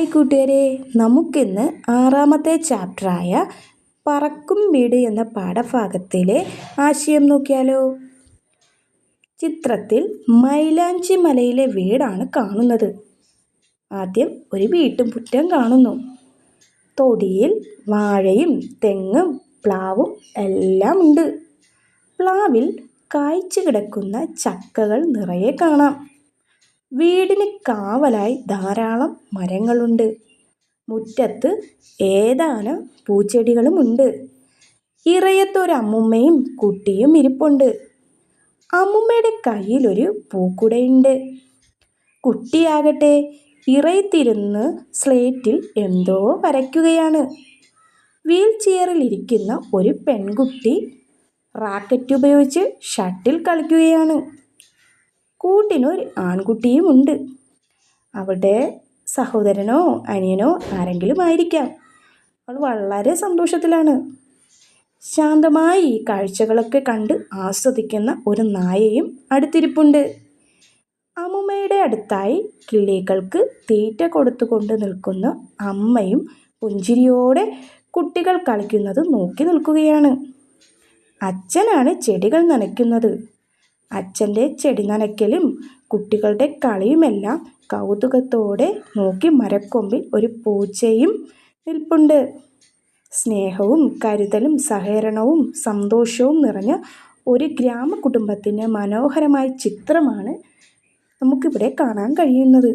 Hi കൂട്ടുകാരെ. നമുക്കിന്ന് ആറാമത്തെ ചാപ്റ്ററായ പറക്കും വീട് എന്ന പാഠഭാഗത്തിലെ ആശയം നോക്കിയാലോ. ചിത്രത്തിൽ മൈലാഞ്ചി മലയിലെ വീടാണ് കാണുന്നത്. ആദ്യം ഒരു വീട്ടുമുറ്റം കാണുന്നു. തൊടിയിൽ വാഴയും തെങ്ങും പ്ലാവും എല്ലാം ഉണ്ട്. പ്ലാവിൽ കായ്ച്ചു കിടക്കുന്ന ചക്കകൾ നിറയെ കാണാം. വീടിന് കാവലായി ധാരാളം മരങ്ങളുണ്ട്. മുറ്റത്ത് ഏതാനും പൂച്ചെടികളുമുണ്ട്. ഇറയത്തൊരമ്മുമ്മയും കുട്ടിയും ഇരിപ്പുണ്ട്. അമ്മുമ്മയുടെ കയ്യിലൊരു പൂക്കുടയുണ്ട്. കുട്ടിയാകട്ടെ ഇറയത്തിരുന്ന് സ്ലേറ്റിൽ എന്തോ വരയ്ക്കുകയാണ്. വീൽ ചെയറിൽ ഇരിക്കുന്ന ഒരു പെൺകുട്ടി റാക്കറ്റ് ഉപയോഗിച്ച് ഷട്ടിൽ കളിക്കുകയാണ്. കൂട്ടിനൊരു ആൺകുട്ടിയുമുണ്ട് അവിടെ സഹോദരനോ അനിയനോ ആരെങ്കിലും ആയിരിക്കാം അവൾ വളരെ സന്തോഷത്തിലാണ്. ശാന്തമായി ഈ കാഴ്ചകളൊക്കെ കണ്ട് ആസ്വദിക്കുന്ന ഒരു നായയും അടുത്തിരിപ്പുണ്ട്. അമ്മുമ്മയുടെ അടുത്തായി കിളികൾക്ക് തീറ്റ കൊടുത്തുകൊണ്ട് നിൽക്കുന്ന അമ്മയും പുഞ്ചിരിയോടെ കുട്ടികൾ കളിക്കുന്നത് നോക്കി നിൽക്കുകയാണ്. അച്ഛനാണ് ചെടികൾ നനയ്ക്കുന്നത്. അച്ഛന്റെ ചെടി നനയ്ക്കലും കുട്ടികളുടെ കളിയുമെല്ലാം കൗതുകത്തോടെ നോക്കി മരക്കൊമ്പിൽ ഒരു പൂച്ചയും നിൽപ്പുണ്ട്. സ്നേഹവും കരുതലും സഹകരണവും സന്തോഷവും നിറഞ്ഞ ഒരു ഗ്രാമ കുടുംബത്തിന്റെ മനോഹരമായ ചിത്രമാണ് നമുക്കിവിടെ കാണാൻ കഴിയുന്നത്.